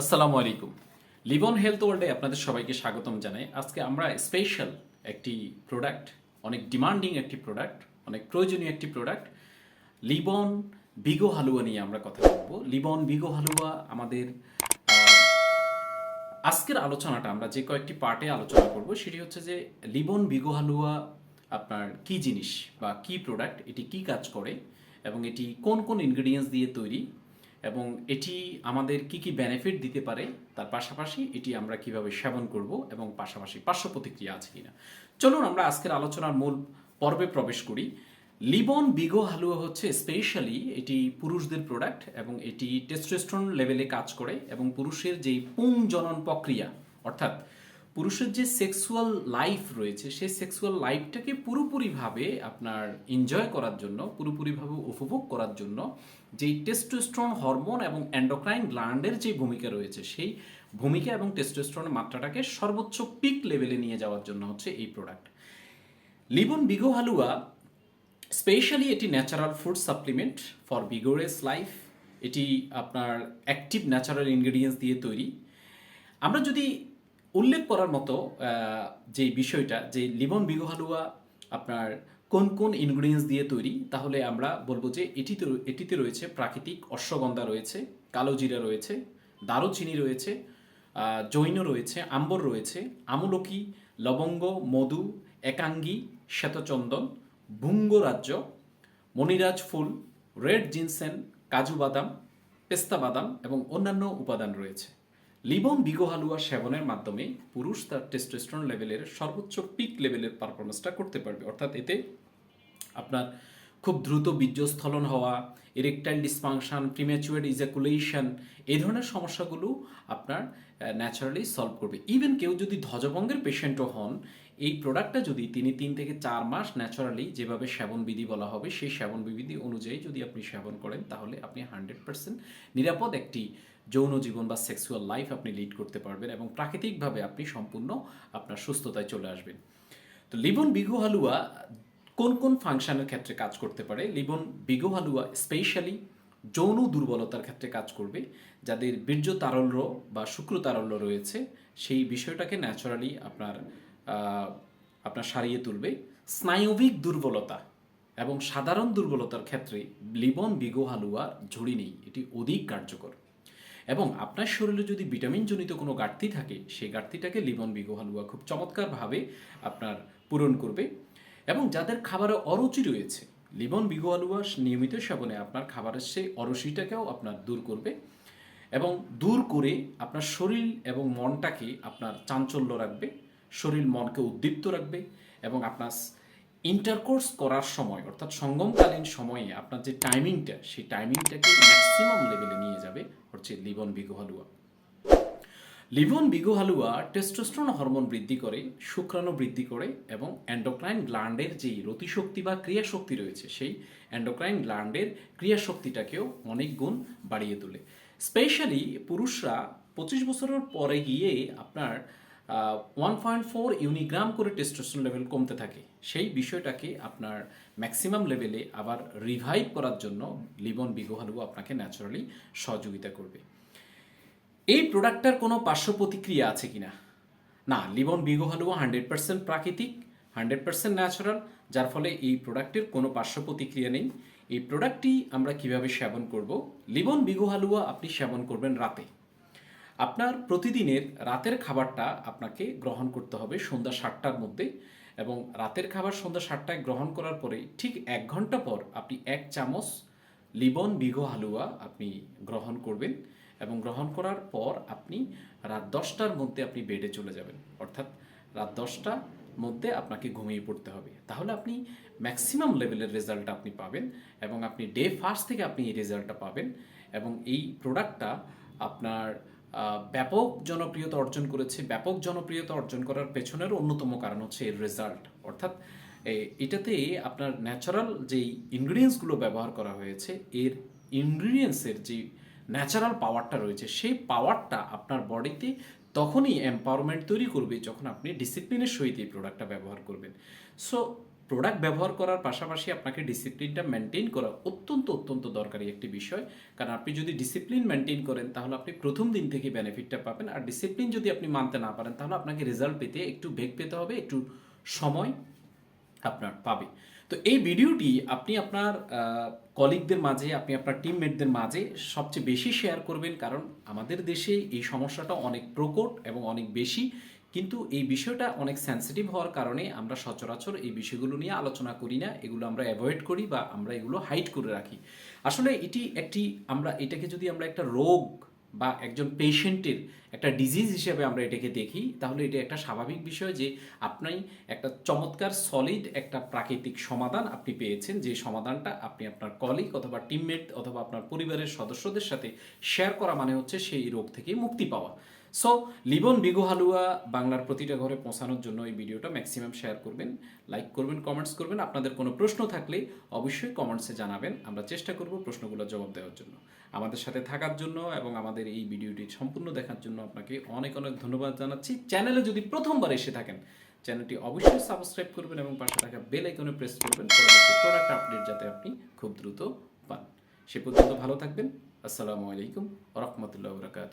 আসসালামু আলাইকুম। লিবন হেলথ ওয়ার্ল্ডে আপনাদের সবাইকে স্বাগতম জানাই। আজকে আমরা স্পেশাল একটি প্রোডাক্ট অনেক ডিমান্ডিং একটি প্রোডাক্ট অনেক প্রয়োজনীয় একটি প্রোডাক্ট লিবন বিগো হালুয়া নিয়ে আমরা কথা বলব। লিবন বিগো হালুয়া আমাদের আজকের আলোচনাটা আমরা যে কয়েকটি পার্টে আলোচনা করব, সেটি হচ্ছে যে লিবন বিগো হালুয়া আপনার কি জিনিস বা কি প্রোডাক্ট এটি কি কাজ করে এবং এটি কোন কোন ইনগ্রেডিয়েন্টস দিয়ে তৈরি এবং এটি আমাদের কি কি বেনিফিট দিতে পারে, তার পাশাপাশি এটি আমরা কীভাবে সেবন করব এবং পাশাপাশি পার্শ্ব প্রতিক্রিয়া আছে কিনা। চলুন আমরা আজকের আলোচনার মূল পর্বে প্রবেশ করি। লিবন বিগো হালুয়া হচ্ছে স্পেশালি এটি পুরুষদের প্রোডাক্ট এবং এটি টেস্টোস্টেরন লেভেলে কাজ করে এবং পুরুষের যেই পুং জনন প্রক্রিয়া, অর্থাৎ পুরুষের যে সেক্সুয়াল লাইফ রয়েছে, সেই সেক্সুয়াল লাইফটাকে পুরোপুরিভাবে আপনার এনজয় করার জন্য, পুরোপুরিভাবে উপভোগ করার জন্য যেই টেস্টোস্টেরন হরমোন এবং অ্যান্ডোক্রাইন গ্ল্যান্ডের যে ভূমিকা রয়েছে, সেই ভূমিকা এবং টেস্টোস্টেরনের মাত্রাটাকে সর্বোচ্চ পিক লেভেলে নিয়ে যাওয়ার জন্য হচ্ছে এই প্রোডাক্ট লিবন বিগো হালুয়া স্পেশালি এটি natural food supplement for vigorous life এটি আপনার অ্যাক্টিভ ন্যাচারাল ইনগ্রেডিয়েন্টস দিয়ে তৈরি। আমরা যদি উল্লেখ করার মতো যে বিষয়টা যে লিবন বিগো হালুয়া আপনার কোন কোন ইনগ্রেডিয়েন্টস দিয়ে তৈরি, তাহলে আমরা বলব যে এটিতে এটিতে রয়েছে প্রাকৃতিক অশ্বগন্ধা রয়েছে, কালো জিরা রয়েছে, দারুচিনি রয়েছে জৈন রয়েছে, আম্বর রয়েছে, আমলকি, লবঙ্গ, মধু, একাঙ্গি, শ্বেতচন্দন, ভুঙ্গ রাজ্য, মণিরাজ ফুল, রেড জিনসেন, কাজু বাদাম, পেস্তা বাদাম এবং অন্যান্য উপাদান রয়েছে। লিবন বিগো হালুয়া সেবনের মাধ্যমে পুরুষ তার টেস্টোস্টেরন লেভেলের সর্বোচ্চ পিক লেভেলের পারফরমেন্সটা করতে পারবে। অর্থাৎ এতে আপনার খুব দ্রুত বীর্যস্থলন হওয়া ইরেকটাইল ডিসফাংশন প্রিম্যাচুয়ার ইজাকুলেশন এই ধরনের সমস্যাগুলো আপনার ন্যাচারালি সলভ করবে। ইভেন কেউ যদি ধ্বজভঙ্গের পেশেন্টও হন, এই প্রোডাক্টটা যদি তিনি তিন থেকে চার মাস ন্যাচারালি যেভাবে সেবন বিধি বলা হবে, সেই সেবন বিধি অনুযায়ী যদি আপনি সেবন করেন, তাহলে আপনি হান্ড্রেড পার্সেন্ট নিরাপদ একটি যৌন জীবন বা সেক্সুয়াল লাইফ আপনি লিড করতে পারবেন এবং প্রাকৃতিকভাবে আপনি সম্পূর্ণ আপনার সুস্থতায় চলে আসবেন। তো লিবন বিঘু হালুয়া কোন কোন ফাংশনের ক্ষেত্রে কাজ করতে পারে? লিবন বিগো হালুয়া স্পেশালি যৌন দুর্বলতার ক্ষেত্রে কাজ করবে, যাদের বীর্য তারল্য বা শুক্র তারল্য রয়েছে, সেই বিষয়টাকে ন্যাচারালি আপনার আপনার সারিয়ে তুলবে। স্নায়বিক দুর্বলতা এবং সাধারণ দুর্বলতার ক্ষেত্রে লিবন বিগো হালুয়ার ঝুড়ি নেই, এটি অধিক কার্যকর। এবং আপনার শরীরে যদি ভিটামিনজনিত কোনো ঘাটতি থাকে, সেই ঘাটতিটাকে লিবন বিগো হালুয়া খুব চমৎকারভাবে আপনার পূরণ করবে। এবং যাদের খাবারে অরুচি রয়েছে, লিবন বিগো হালুয়া নিয়মিত সেবনে আপনার খাবারের সেই অরুচিটাকেও আপনার দূর করবে এবং দূর করে আপনার শরীর এবং মনটাকে আপনার চাঞ্চল্য রাখবে, শরীর মনকে উদ্দীপ্ত রাখবে এবং আপনার ইন্টারকোর্স করার সময়, অর্থাৎ সঙ্গমকালীন সময়ে আপনার যে টাইমিংটা সেই টাইমিংটাকে ম্যাক্সিমাম লেভেলে নিয়ে যাবে হচ্ছে লিবন বিগো হালুয়া। লিবন বিগো হালুয়া টেস্টোস্টেরন হরমোন বৃদ্ধি করে, শুক্রাণু বৃদ্ধি করে এবং অ্যান্ডোক্রাইন গ্ল্যান্ডের যেই রতিশক্তি বা ক্রিয়াশক্তি রয়েছে, সেই অ্যান্ডোক্রাইন গ্ল্যান্ডের ক্রিয়াশক্তিটাকেও অনেক গুণ বাড়িয়ে তোলে। স্পেশালি পুরুষরা পঁচিশ বছরের পরে গিয়ে আপনার ওয়ান পয়েন্ট ফোর ইউনিগ্রাম করে টেস্টোস্টেরন লেভেল কমতে থাকে। সেই বিষয়টাকে আপনার ম্যাক্সিমাম লেভেলে আবার রিভাইভ করার জন্য লিবন বিগো হালুয়া আপনাকে ন্যাচারালি সহযোগিতা করবে। এই প্রোডাক্টটার কোনো পার্শ্ব প্রতিক্রিয়া আছে কিনা? না না লিবন বিগো হালুয়া হান্ড্রেড পার্সেন্ট প্রাকৃতিক হান্ড্রেড পার্সেন্ট ন্যাচারাল যার ফলে এই প্রোডাক্টের কোনো পার্শ্ব প্রতিক্রিয়া নেই। এই প্রোডাক্টটি আমরা কীভাবে সেবন করব? লিবন বিগো হালুয়া আপনি সেবন করবেন রাতে। আপনার প্রতিদিনের রাতের খাবারটা আপনাকে গ্রহণ করতে হবে সন্ধ্যা সাতটার মধ্যে এবং রাতের খাবার সন্ধ্যা সাতটায় গ্রহণ করার পরে ঠিক এক ঘণ্টা পর আপনি এক চামচ লিবন বিঘো হালুয়া আপনি গ্রহণ করবেন এবং গ্রহণ করার পর আপনি রাত দশটার মধ্যে আপনি বেডে চলে যাবেন। অর্থাৎ রাত দশটার মধ্যে আপনাকে ঘুমিয়ে পড়তে হবে। তাহলে আপনি ম্যাক্সিমাম লেভেলের রেজাল্ট আপনি পাবেন এবং আপনি ডে ফার্স্ট থেকে আপনি এই রেজাল্টটা পাবেন এবং এই প্রোডাক্টটা আপনার ব্যাপক জনপ্রিয়তা অর্জন করেছে, ব্যাপক জনপ্রিয়তা অর্জন করার পেছনের অন্যতম কারণ হচ্ছে এর রেজাল্ট অর্থাৎ এটাতে আপনার ন্যাচারাল যেই ইনগ্রিডিয়েন্টসগুলো ব্যবহার করা হয়েছে, এর ইনগ্রিডিয়েন্টসের যে ন্যাচারাল পাওয়ারটা রয়েছে, সেই পাওয়ারটা আপনার বডিতে তখনই এম্পাওয়ারমেন্ট তৈরি করবে যখন আপনি ডিসিপ্লিনের সহিত এই প্রোডাক্টটা ব্যবহার করবেন। সো প্রোডাক্ট ব্যবহার করার পাশাপাশি আপনাকে ডিসিপ্লিনটা মেনটেন করা অত্যন্ত অত্যন্ত দরকারি একটি বিষয়। কারণ আপনি যদি ডিসিপ্লিন মেনটেন করেন, তাহলে আপনি প্রথম দিন থেকে বেনিফিটটা পাবেন। আর ডিসিপ্লিন যদি আপনি মানতে না পারেন, তাহলে আপনাকে রেজাল্ট পেতে একটু বেগ পেতে হবে, একটু সময় আপনার পাবে। তো এই ভিডিওটি আপনি আপনার কলিগদের মাঝে, আপনি আপনার টিমমেটদের মাঝে সবচেয়ে বেশি শেয়ার করবেন। কারণ আমাদের দেশে এই সমস্যাটা অনেক প্রকট এবং অনেক বেশি। কিন্তু এই বিষয়টা অনেক সেন্সিটিভ হওয়ার কারণে আমরা সচরাচর এই বিষয়গুলো নিয়ে আলোচনা করি না, এগুলো আমরা অ্যাভয়েড করি বা আমরা এগুলো হাইড করে রাখি। আসলে এটি একটি আমরা এটাকে যদি আমরা একটা রোগ বা একজন পেশেন্টের একটা ডিজিজ হিসেবে আমরা এটাকে দেখি, তাহলে এটা একটা স্বাভাবিক বিষয় যে আপনি একটা চমৎকার সলিড একটা প্রাকৃতিক সমাধান আপনি পেয়েছেন, যে সমাধানটা আপনি আপনার কলিগ অথবা টিমমেট অথবা আপনার পরিবারের সদস্যদের সাথে শেয়ার করা মানে হচ্ছে সেই রোগ থেকে মুক্তি পাওয়া। সো লিবন বিগো হালুয়া বাংলার প্রতিটা ঘরে পৌঁছানোর জন্য এই ভিডিওটা ম্যাক্সিমাম শেয়ার করবেন লাইক করবেন কমেন্টস করবেন। আপনাদের কোনো প্রশ্ন থাকলে অবশ্যই কমেন্টসে জানাবেন। আমরা চেষ্টা করব প্রশ্নগুলো জবাব দেওয়ার জন্য। আমাদের সাথে থাকার জন্য এবং আমাদের এই ভিডিওটি সম্পূর্ণ দেখার জন্য আপনাকে অনেক অনেক ধন্যবাদ জানাচ্ছি। চ্যানেলে যদি প্রথমবার এসে থাকেন চ্যানেলটি অবশ্যই সাবস্ক্রাইব করবেন এবং পাশে থাকা বেল আইকনে প্রেস করবেন। পরবর্তী প্রোডাক্ট আপডেট যাতে আপনি খুব দ্রুত পান। সে পর্যন্ত ভালো থাকবেন। আসসালামু আলাইকুম রহমতুল্লাহ বরাকাতু